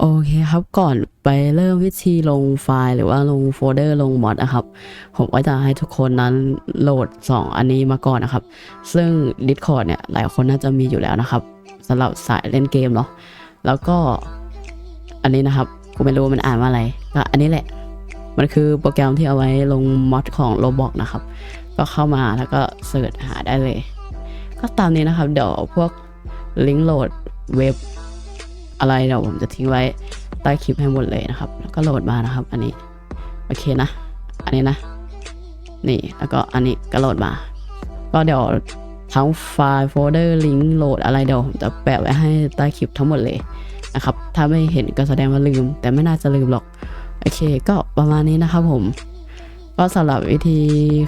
โอเคครับก่อนไปเริ่มวิธีลงไฟล์หรือว่าลงโฟลเดอร์ลงมอดนะครับ ผมก็จะให้ทุกคนนั้นโหลด 2 อันนี้มาก่อนนะครับ ซึ่ง Discord เนี่ยหลายคนน่าจะมีอยู่แล้วนะครับสำหรับสายเล่นเกมเนาะแล้วก็อันนี้นะครับกูไม่รู้มันอ่านว่าอะไรก็อันนี้แหละ มันคือโปรแกรมที่เอาไว้ลงมอดของ Roblox นะครับ ก็เข้ามาแล้วก็เสิร์ชหาได้เลย ก็ตามนี้นะครับ เดี๋ยวพวกลิงก์โหลดเว็บ อะไรเดี๋ยวผมจะทิ้งไว้ใต้คลิปให้หมดเลยนะครับ แล้วก็โหลดมานะครับ อันนี้โอเคนะ อันนี้นะ นี่แล้วก็อันนี้ก็โหลดมา ก็เดี๋ยวทั้งไฟล์โฟลเดอร์ลิงก์โหลดอะไรเดี๋ยวผมจะแปะไว้ให้ใต้คลิปทั้งหมดเลยนะครับ ถ้าไม่เห็นก็แสดงว่าลืม แต่ไม่น่าจะลืมหรอก โอเค ก็ประมาณนี้นะครับผม ก็สำหรับวิธี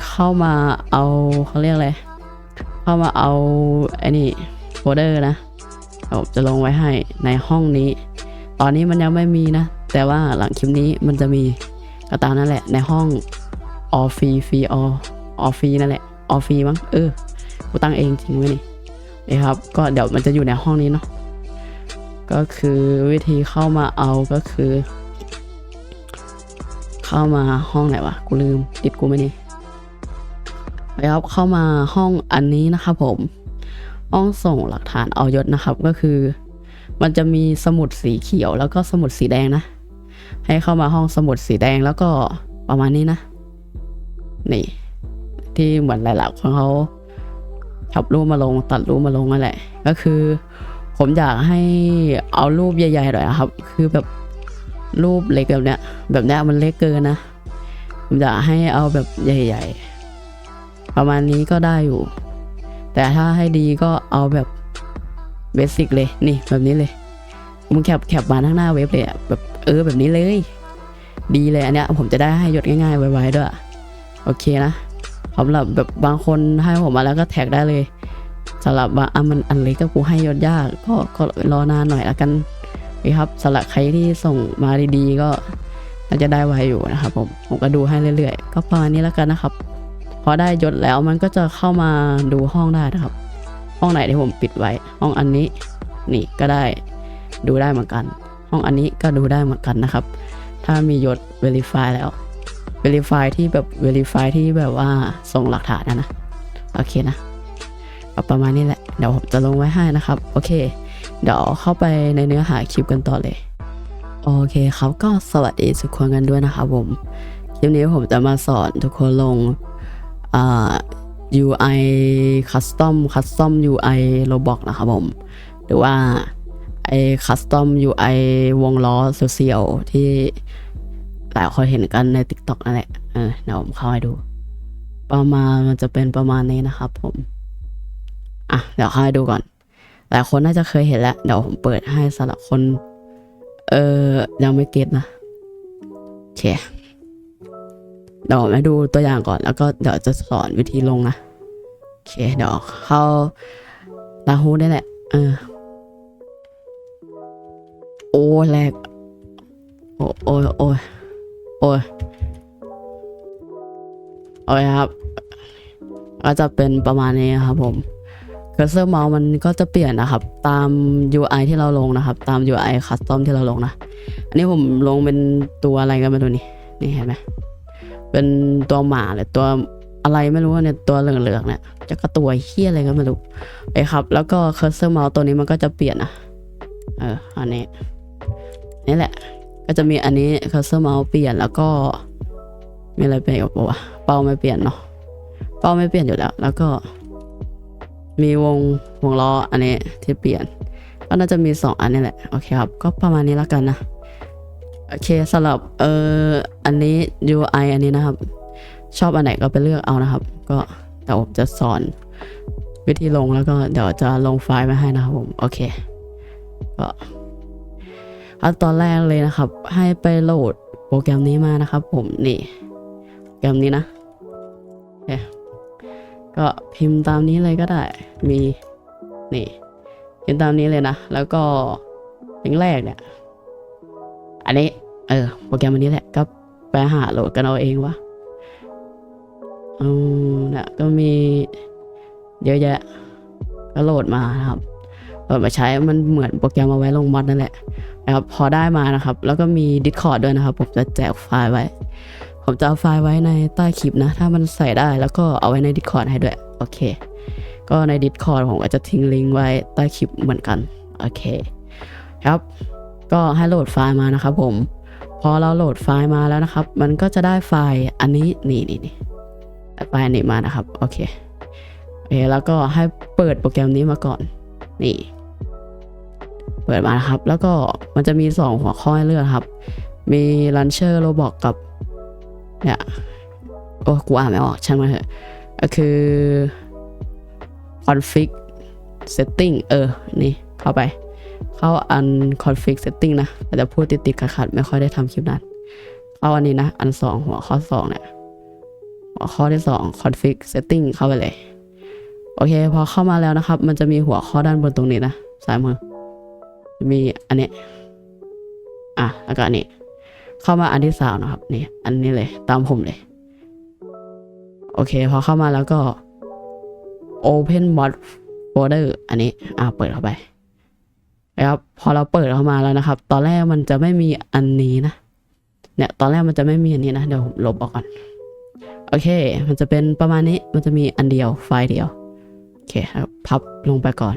เข้ามาเอาเขาเรียกอะไร เข้ามาเอาไอ้นี่โฟลเดอร์นะ ผมจะลงไว้ให้ในห้องนี้ ตอนนี้มันยังไม่มีนะ แต่ว่าหลังคลิปนี้มันจะมีก็ตามนั่นแหละในห้องออฟฟีฟรีออฟฟีนั่นแหละออฟฟีมั้งเออกูตั้งเองจริงไหมนี่นี่ครับ ก็เดี๋ยวมันจะอยู่ในห้องนี้เนาะก็คือวิธีเข้ามาเอาก็คือ เข้ามาห้องไหนวะกูลืมติดกูไหมนี่แล้วเข้ามาห้องอันนี้นะครับผม ห้องส่งหลักฐานเอายศนะครับ ก็คือ มันจะมีสมุดสีเขียวแล้วก็สมุดสีแดงนะ ให้เข้ามาห้องสมุดสีแดงแล้วก็ประมาณนี้นะ นี่ ที่เหมือนหลายๆคนเขาทับรูปมาลงตัดรูปมาลงนั่นแหละ ก็คือ ผมอยากให้เอารูปใหญ่ๆหน่อยนะครับ คือแบบรูปเล็กแบบเนี้ย แบบเนี้ยมันเล็กเกินนะผมอยากให้เอาแบบใหญ่ ๆ ประมาณนี้ก็ได้อยู่ แต่ถ้าให้ดีก็เอาแบบเบสิกเลยนี่แบบนี้เลยมึงแคปแคปมาข้างหน้าเว็บเลยแบบเออแบบนี้เลย ดีเลยอันเนี้ยผมจะได้ให้ยศง่ายๆไวๆด้วยโอเคนะสำหรับแบบบางคนให้ผมมาแล้วก็แท็กได้เลยสำหรับบางอันมันอันเล็กก็กูให้ยศยากก็ก็รอนานหน่อยละกันนี่ครับสำหรับใครที่ส่งมาดีๆก็น่าจะได้ไวอยู่นะครับผมผมก็ดูให้เรื่อยๆ ก็ประมาณนี้แล้วกันนะครับ พอได้ยศแล้วมันก็จะเข้ามาดูห้องได้นะครับ ห้องไหนที่ผมปิดไว้ ห้องอันนี้นี่ก็ได้ดูได้เหมือนกัน ห้องอันนี้ก็ดูได้เหมือนกันนะครับ ถ้ามียศ Verify แล้ว Verify ที่แบบ Verify ที่แบบว่าส่งหลักฐานนะนะโอเคนะประมาณนี้แหละ เดี๋ยวผมจะลงไว้ให้นะครับ โอเค เดี๋ยวเข้าไปในเนื้อหาคลิปกันต่อเลยโอเคครับก็สวัสดีทุกคนกันด้วยนะครับผมคลิปนี้ผมจะมาสอนทุกคนลง อ่า UI Custom Custom UI Roblox นะครับผม หรือว่าไอ้ Custom UI วงล้อเสียวๆที่หลายคนเห็นกันใน TikTok นั่นแหละเออเดี๋ยวผมเข้าให้ดู ประมาณมันจะเป็นประมาณนี้นะครับผม อะ เดี๋ยวเข้าให้ดูก่อน หลายคนน่าจะเคยเห็นแล้ว เดี๋ยวผมเปิดให้สำหรับคน เออยังไม่เก็ตนะโอเค เดี๋ยวมาดูตัวอย่างก่อนแล้วก็เดี๋ยวจะสอนวิธีลงนะ โอเค เดี๋ยวเข้าลาฮูได้แหละ เออ โอ้แรกโอ้โอ้โอ้โอ้ยโอ้ยครับ ก็จะเป็นประมาณนี้ครับผมเคอร์เซอร์เมาส์มันก็จะเปลี่ยนนะครับ ตาม UI ที่เราลงนะครับ ตาม UI custom ที่เราลงนะ อันนี้ผมลงเป็นตัวอะไรกันมาดูนี่ นี่เห็นไหม เป็นตัวหมาหรือตัวอะไรไม่รู้เนี่ยตัวเหลืองๆเนี่ยจะก็ตัวเฮี้ยอะไรก็ไม่รู้ไอ้ครับ แล้วก็เคอร์เซอร์เมาส์ตัวนี้มันก็จะเปลี่ยนนะเอออันนี้นี่แหละ ก็จะมีอันนี้เคอร์เซอร์เมาส์เปลี่ยนแล้วก็ มีอะไรเปลี่ยนกับปะวะเป้าไม่เปลี่ยนเนาะเป้าไม่เปลี่ยนอยู่แล้ว แล้วก็ มีวงวงล้ออันนี้ที่เปลี่ยน ก็น่าจะมีสองอันนี่แหละโอเคครับ ก็ประมาณนี้แล้วกันนะ โอเคสำหรับเอ่ออันนี้ UI อันนี้นะครับ ชอบอันไหนก็ไปเลือกเอานะครับ ก็เดี๋ยวผมจะสอนวิธีลงแล้วก็เดี๋ยวจะลงไฟล์มาให้นะครับผม โอเค ก็เอาตอนแรกเลยนะครับ ให้ไปโหลดโปรแกรมนี้มานะครับผมนี่โปรแกรมนี้นะโอเคก็พิมพ์ตามนี้เลยก็ได้มีนี่พิมพ์ตามนี้เลยนะ แล้วก็ลิงก์แรกเนี่ย อันนี้ เออ โปรแกรมอันนี้แหละ ก็ไปหาโหลดกันเอาเองวะอืมนี่ยก็มีเยอะแยะก็โหลดมานะครับปิดมาใช้มันเหมือนโปรแกรมเอาไว้ลงมอดนั่นแหละนะครับพอได้มานะครับ แล้วก็มี Discord ด้วยนะครับ ผมจะแจกไฟล์ไว้ ผมจะเอาไฟล์ไว้ในใต้คลิปนะ ถ้ามันใส่ได้แล้วก็เอาไว้ใน Discord ให้ด้วย โอเค ก็ใน Discord ผมก็จะทิ้งลิงก์ไว้ใต้คลิปเหมือนกัน โอเค ครับ ก็ให้โหลดไฟล์มานะครับผม พอเราโหลดไฟล์มาแล้วนะครับ มันก็จะได้ไฟล์อันนี้นี่นี่นี่ไฟล์อันนี้มานะครับ โอเคโอเค แล้วก็ให้เปิดโปรแกรมนี้มาก่อน นี่ เปิดมานะครับ แล้วก็มันจะมี 2 หัวข้อให้เลือกครับ มี Launcher Roblox กับ เนี่ย โอ้กูอ่านไม่ออก ช่างมันเถอะ ก็คือ config setting เออ นี่ เข้าไป เข้าอัน config setting นะอาจจะพูดติดๆขัดๆไม่ค่อยได้ทำคลิปนั้นเข้าอันนี้นะ อัน 2 หัวข้อ 2 เนี่ย หัวข้อที่ 2 config setting เข้าไปเลย โอเค พอเข้ามาแล้วนะครับ มันจะมีหัวข้อด้านบนตรงนี้นะซ้ายมือจะมีอันนี้ อะแล้วก็อันนี้ เข้ามาอันที่สามนะครับ นี่ อันนี้เลย ตามผมเลย โอเค พอเข้ามาแล้วก็ open mod folder อันนี้ อะเปิดเข้าไป นะครับพอเราเปิดเข้ามาแล้วนะครับ ตอนแรกมันจะไม่มีอันนี้นะ เนี่ยตอนแรกมันจะไม่มีอันนี้นะ เดี๋ยวผมลบออกก่อน โอเค มันจะเป็นประมาณนี้ มันจะมีอันเดียวไฟล์เดียว โอเคครับพับลงไปก่อน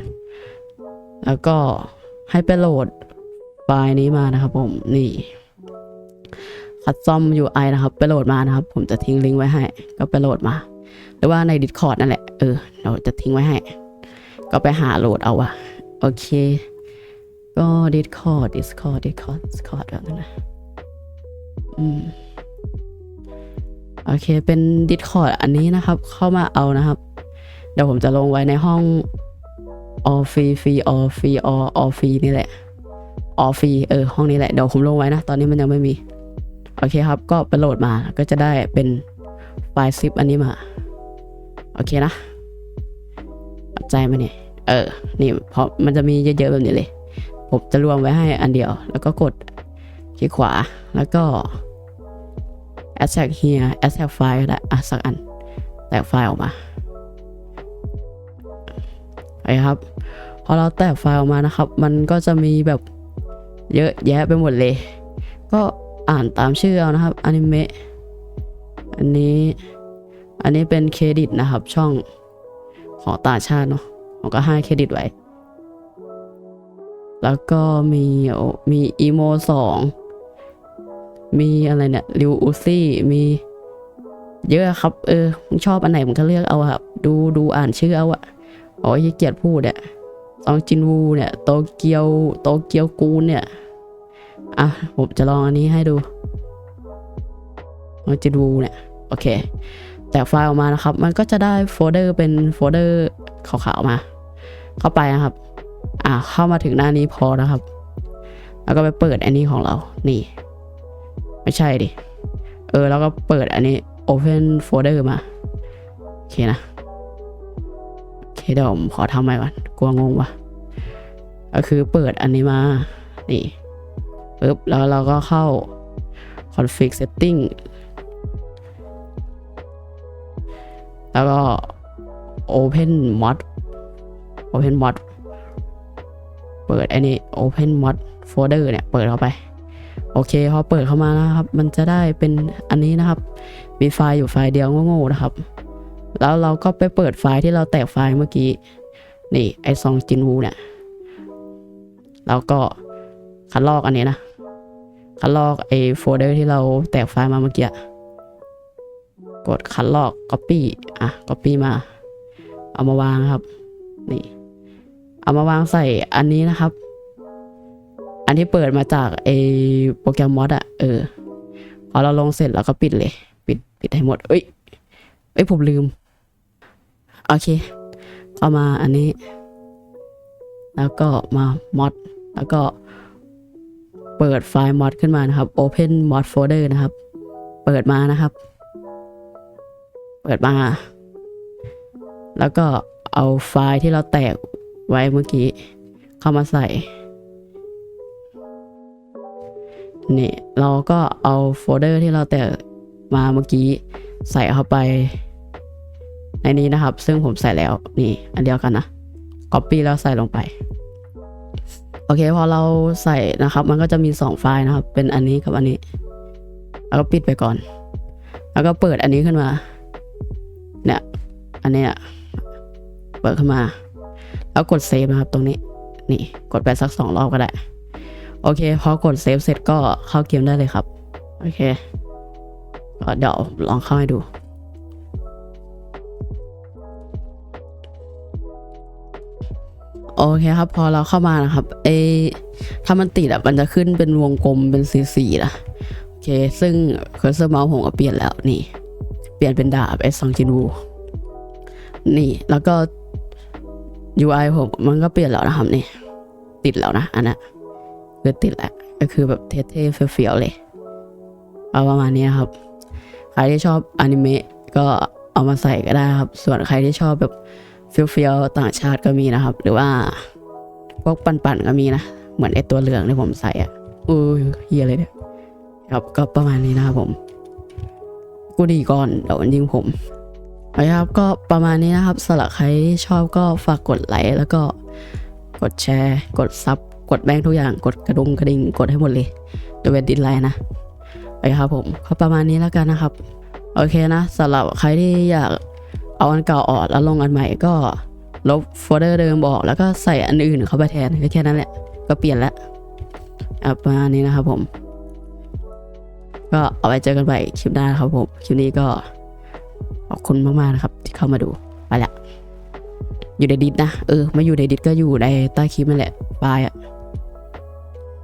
แล้วก็ให้ไปโหลดไฟล์นี้มานะครับ ผม นี่คัดซอม UI นะครับ ไปโหลดมานะครับ ผมจะทิ้งลิงก์ไว้ให้ ก็ไปโหลดมา หรือว่าใน Discord นั่นแหละ เออ เราจะทิ้งไว้ให้ ก็ไปหาโหลดเอาอะโอเค ก็ Discord Discord Discord Discord แบบนั้นนะอืมโอเค เป็น Discord อันนี้นะครับ เข้ามาเอานะครับ เดี๋ยวผมจะลงไว้ในห้อง all free free all free all all free นี่แหละ all free เออห้องนี้แหละ เดี๋ยวผมลงไว้นะ ตอนนี้มันยังไม่มี โอเคครับ ก็ไปโหลดมาก็จะได้เป็นไฟล์ซิปอันนี้มา โอเคนะใจไหมเนี่ย เออ นี่เพราะมันจะมีเยอะๆแบบนี้เลย ผมจะรวมไว้ให้อันเดียว แล้วก็กดคลิกขวาแล้วก็ add tag here add tag file ก็ได้อะสักอันแตกไฟล์ออกมาโอเคครับ พอเราแตกไฟล์ออกมานะครับ มันก็จะมีแบบเยอะแยะไปหมดเลย ก็อ่านตามชื่อเอานะครับอนิเมะอันนี้อันนี้เป็นเครดิตนะครับช่องของต่างชาติเนาะผมก็ให้เครดิตไว้ แล้วก็มีมีอีโมสองมีอะไรเนี่ยริวอุซี่มีเยอะครับ เออมึงชอบอันไหนผมก็เลือกเอาครับ ดูดูอ่านชื่อเอาอะโอ้ยขี้เกียจพูดเนี่ยซองจินวูเนี่ยโตเกียวโตเกียวกูนเนี่ยอะผมจะลองอันนี้ให้ดูซองจินวูเนี่ยโอเค แตกไฟล์ออกมานะครับ มันก็จะได้โฟลเดอร์เป็นโฟลเดอร์ขาวๆมา เข้าไปนะครับ อ่าเข้ามาถึงหน้านี้พอนะครับ แล้วก็ไปเปิดอันนี้ของเรา นี่ ไม่ใช่ดิ เออ แล้วก็เปิดอันนี้ Open Folder มา โอเคนะ โอเคเดี๋ยวผมขอทำใหม่ก่อน กลัวงงวะก็คือเปิดอันนี้มา นี่ปึ๊บ แล้วเราก็เข้า config setting แล้วก็ open mod open mod เปิดอันนี้ open mod folder เนี่ย เปิดเข้าไป โอเคพอเปิดเข้ามานะครับ มันจะได้เป็นอันนี้นะครับ มีไฟล์อยู่ไฟล์เดียวโง่ๆนะครับ แล้วเราก็ไปเปิดไฟล์ที่เราแตกไฟล์เมื่อกี้ นี่ไอซองจินวูเนี่ย แล้วก็คัดลอกอันนี้นะ คัดลอกไอโฟลเดอร์ที่เราแตกไฟล์มาเมื่อกี้ กดคัดลอก copy อะ copy มา เอามาวางครับ นี่ เอามาวางใส่อันนี้นะครับ อันที่เปิดมาจากไอโปรแกรมมอดอะเออพอเราลงเสร็จแล้วก็ปิดเลย ปิดปิดให้หมด เอ้ยเอ้ยผมลืม โอเคเข้ามาอันนี้ แล้วก็มามอดแล้วก็เปิดไฟล์มอดขึ้นมานะครับ Open Mod Folder นะครับ เปิดมานะครับ เปิดมา แล้วก็เอาไฟล์ที่เราแตก ไว้เมื่อกี้ เข้ามาใส่ นี่เราก็เอาโฟลเดอร์ที่เราแตกมาเมื่อกี้ใส่เข้าไป ในนี้นะครับ ซึ่งผมใส่แล้ว นี่ อันเดียวกันนะ Copy แล้วใส่ลงไป โอเค พอเราใส่นะครับ มันก็จะมีสองไฟล์นะครับ เป็นอันนี้กับอันนี้ แล้วก็ปิดไปก่อน แล้วก็เปิดอันนี้ขึ้นมา เนี่ย อันนี้เปิดขึ้นมา แล้วกดเซฟนะครับตรงนี้ นี่กดไปสักสองรอบก็ได้ โอเค พอกดเซฟเสร็จก็เข้าเกมได้เลยครับ โอเคก็เดี๋ยวลองเข้าให้ดูโอเคครับพอเราเข้ามานะครับเอถ้ามันติดอะมันจะขึ้นเป็นวงกลมเป็นสีๆนะโอเค ซึ่งเคอร์เซอร์เมาส์ผมก็เปลี่ยนแล้วนี่ เปลี่ยนเป็นดาบ S 2จินูนี่ แล้วก็ UI ผมมันก็เปลี่ยนแล้วนะครับนี่ติดแล้วนะ อันนั้นคือติดแล้วก็คือแบบเท่ๆเฟี้ยวๆเลย เอาประมาณนี้ครับ ใครที่ชอบอนิเมะก็เอามาใส่ก็ได้ครับ ส่วนใครที่ชอบแบบเฟี้ยวๆต่างชาติก็มีนะครับ หรือว่าพวกปั่นๆก็มีนะ เหมือนไอตัวเหลืองที่ผมใส่อะอู้เฮียเลยเนี่ยครับก็ประมาณนี้นะครับผม กูดีก่อนเดี๋ยวมันยิงผม นะครับก็ประมาณนี้นะครับสำหรับใครที่ชอบก็ฝากกดไลค์แล้วก็กดแชร์ กดซับกดแบงทุกอย่างกดกระดุงกระดิ่งกดให้หมดเลยตัวเวนดิสไลน์นะโอเคครับผมก็ประมาณนี้แล้วกันนะครับ โอเคนะสำหรับใครที่อยากเอาอันเก่าออกแล้วลงอันใหม่ก็ลบโฟลเดอร์เดิมออกแล้วก็ใส่อันอื่นเข้าไปแทนก็แค่นั้นแหละ ก็เปลี่ยนแล้วอะประมาณนี้นะครับผม ก็เอาไว้เจอกันใหม่คลิปหน้านครับผม คลิปนี้ก็ อบคุณมากๆนะครับ ที่เข้ามาดูไปละอยู่ในดิสนะ เออ ไม่อยู่ในดิสก็อยู่ในใต้คลิปนั่นแหละบายอะ